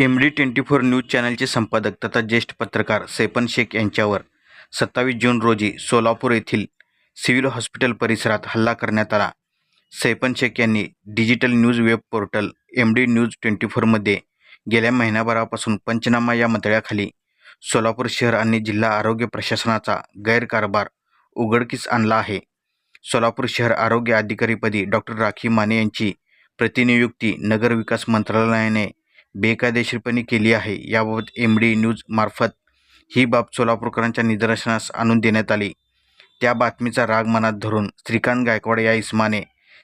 M D twenty four news चॅनलचे संपादक तथा ज्येष्ठ पत्रकार सैपन शेख यांच्यावर सत्तावीस जून रोजी सोलापूर येथील सिव्हिल हॉस्पिटल परिसरात हल्ला करण्यात आला. सैपन शेख यांनी digital news web portal M D news twenty फोरमध्ये गेल्या महिनाभरापासून पंचनामा या मतळ्याखाली सोलापूर शहर आणि जिल्हा आरोग्य प्रशासनाचा गैरकारभार उघडकीस आणला आहे. सोलापूर शहर आरोग्य अधिकारीपदी डॉक्टर राखी माने यांची प्रतिनियुक्ती नगरविकास मंत्रालयाने बेकायदेशीरपणे केली आहे. याबाबत एम डी न्यूजमार्फत ही बाब सोलापूरकरांच्या निदर्शनास आणून देण्यात आली. त्या बातमीचा राग मनात धरून श्रीकांत गायकवाड या इस्माने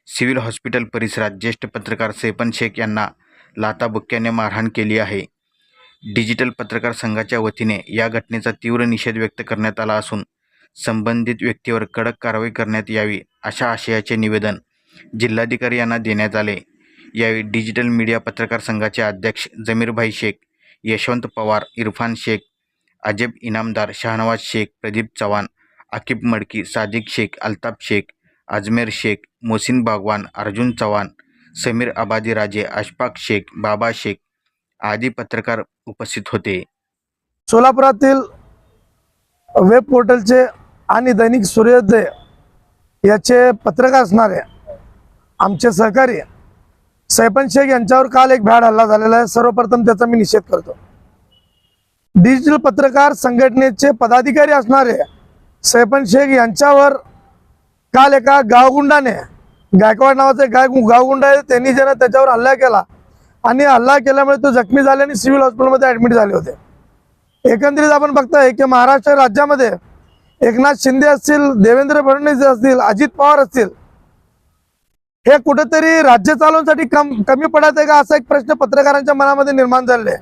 सिव्हिल हॉस्पिटल परिसरात ज्येष्ठ पत्रकार सेपन शेख यांना लाताबुक्क्याने मारहाण केली आहे. डिजिटल पत्रकार संघाच्या वतीने या घटनेचा तीव्र निषेध व्यक्त करण्यात आला असून संबंधित व्यक्तीवर कडक कारवाई करण्यात यावी अशा आशयाचे निवेदन जिल्हाधिकारी यांना देण्यात आले. यावेळी डिजिटल मीडिया पत्रकार संघाचे अध्यक्ष जमीरभाई शेख यशवंत पवार इरफान शेख अजब इनामदार शाहनवाज शेख प्रदीप चव्हाण आकिब मडकी सादिक शेख अल्ताफ शेख अजमेर शेख मोसिन बागवान अर्जुन चव्हाण समीर आबादी राजे अशफाक शेख बाबा शेख आदी पत्रकार उपस्थित होते. सोलापुरातील वेब पोर्टलचे आणि दैनिक सूर्योदय याचे पत्रकार असणारे आमचे सहकारी सैपन शेख यांच्यावर काल एक भ्याड हल्ला झालेला आहे. सर्वप्रथम त्याचा मी निषेध करतो. डिजिटल पत्रकार संघटनेचे पदाधिकारी असणारे सैपन शेख यांच्यावर काल एका गावगुंडाने गायकवाड नावाचे गाय गावगुंड आहे त्यांनी ज्यानं त्याच्यावर हल्ला केला. आणि हल्ला केल्यामुळे तो जखमी झाले आणि सिव्हिल हॉस्पिटलमध्ये ॲडमिट झाले होते. एकंदरीत आपण बघताय की महाराष्ट्र राज्यामध्ये एकनाथ शिंदे असतील देवेंद्र फडणवीस असतील अजित पवार असतील हे कुठेतरी राज्य चालवण्यासाठी कम कमी पडत आहे का? असा एक प्रश्न पत्रकारांच्या मनामध्ये निर्माण झालेला आहे.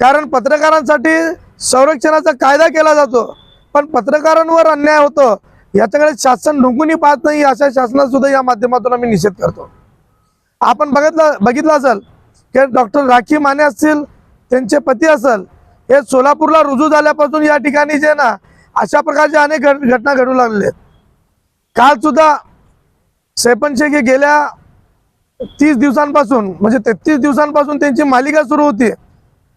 कारण पत्रकारांसाठी संरक्षणाचा कायदा केला जातो. पण पत्रकारांवर अन्याय होतो. याच्याकडे शासन ढुंकूनही पाहत नाही अशा शासनात सुद्धा या माध्यमातून आम्ही निषेध करतो. आपण बघितलं बघितलं असेल की डॉक्टर राखी माने असतील त्यांचे पती असेल हे सोलापूरला रुजू झाल्यापासून या ठिकाणी जे ना अशा प्रकारच्या अनेक घट- घटना घडू लागलेल्या आहेत काल सुद्धा सैपन शेख हे गेल्या तीस दिवसांपासून म्हणजे तेहतीस दिवसांपासून त्यांची मालिका सुरू होती.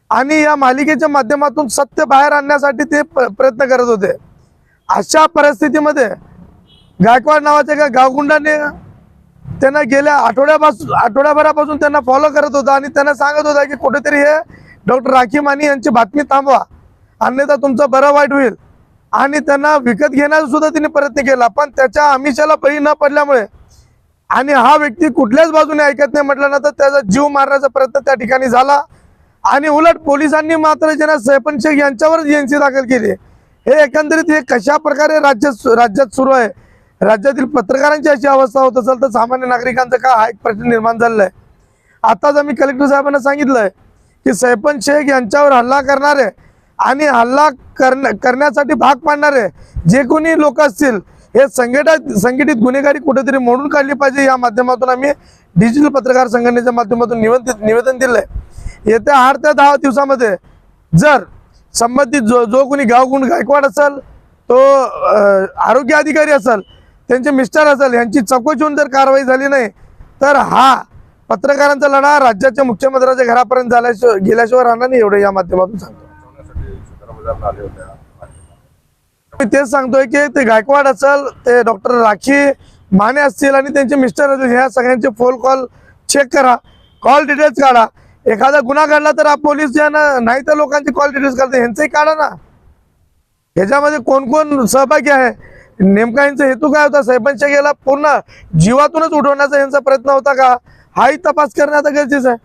आणि या मालिकेच्या माध्यमातून सत्य बाहेर आणण्यासाठी ते प्रयत्न करत होते. अशा परिस्थितीमध्ये गायकवाड नावाच्या एका गावगुंडाने त्यांना गेल्या आठवड्यापासून आठवड्याभरापासून त्यांना फॉलो करत होता आणि त्यांना सांगत होता की कुठेतरी हे डॉक्टर राखी मानी यांची बातमी थांबवा. अन्यथा तुमचं बरं वाईट होईल. आणि त्यांना विकत घेण्याचा सुद्धा तिने प्रयत्न केला. पण त्याच्या आमिषाला बळी न पडल्यामुळे आणि हा व्यक्ती कुठल्याच बाजूने ऐकत नाही म्हटल्यानंतर त्याचा जीव मारण्याचा प्रयत्न त्या ठिकाणी झाला. आणि उलट पोलिसांनी मात्र ज्यांना सैपन शेख यांच्यावरच एनसी दाखल केली हे एकंदरीत हे कशा प्रकारे राज्यात राज्यात सुरू आहे? राज्यातील पत्रकारांची अशी अवस्था होत असेल तर सामान्य नागरिकांचा का हा एक प्रश्न निर्माण झालेला आहे? आताच आम्ही कलेक्टर साहेबांना सांगितलंय की सैपन शेख यांच्यावर हल्ला करणारे आणि हल्ला करण्या करण्यासाठी भाग पाडणारे जे कोणी लोक असतील हे संघटित संघटित गुन्हेगारी कुठेतरी मोडून काढली पाहिजे या माध्यमातून आम्ही डिजिटल पत्रकार संघटनेच्या माध्यमातून निवेदन निवेदन दिलंय. येत्या आठ ते दहा दिवसामध्ये जर संबंधित जो जो कोणी गावगुण गायकवाड असेल तो आरोग्य अधिकारी असेल त्यांचे मिस्टर असेल यांची चौकशी होऊन जर कारवाई झाली नाही तर हा पत्रकारांचा लढा राज्याच्या मुख्यमंत्र्याच्या घरापर्यंत झाल्याशिवाय गेल्याशिवाय राहणार नाही एवढं या माध्यमातून सांगतो. मी तेच सांगतोय की ते गायकवाड असेल ते डॉक्टर राखी माने असतील आणि त्यांचे मिस्टर असतील ह्या सगळ्यांचे फोन कॉल चेक करा. कॉल डिटेल्स काढा. एखादा गुन्हा घडला तर पोलीस ज्या ना नाही तर लोकांचे कॉल डिटेल्स काढते. ह्यांचंही काढा ना. ह्याच्यामध्ये कोण कोण सहभागी आहे? नेमका यांचा हेतू काय होता? साहेबांच्या गेला पूर्ण जीवातूनच उठवण्याचा यांचा प्रयत्न होता का? हाही तपास करणे आता गरजेचं आहे.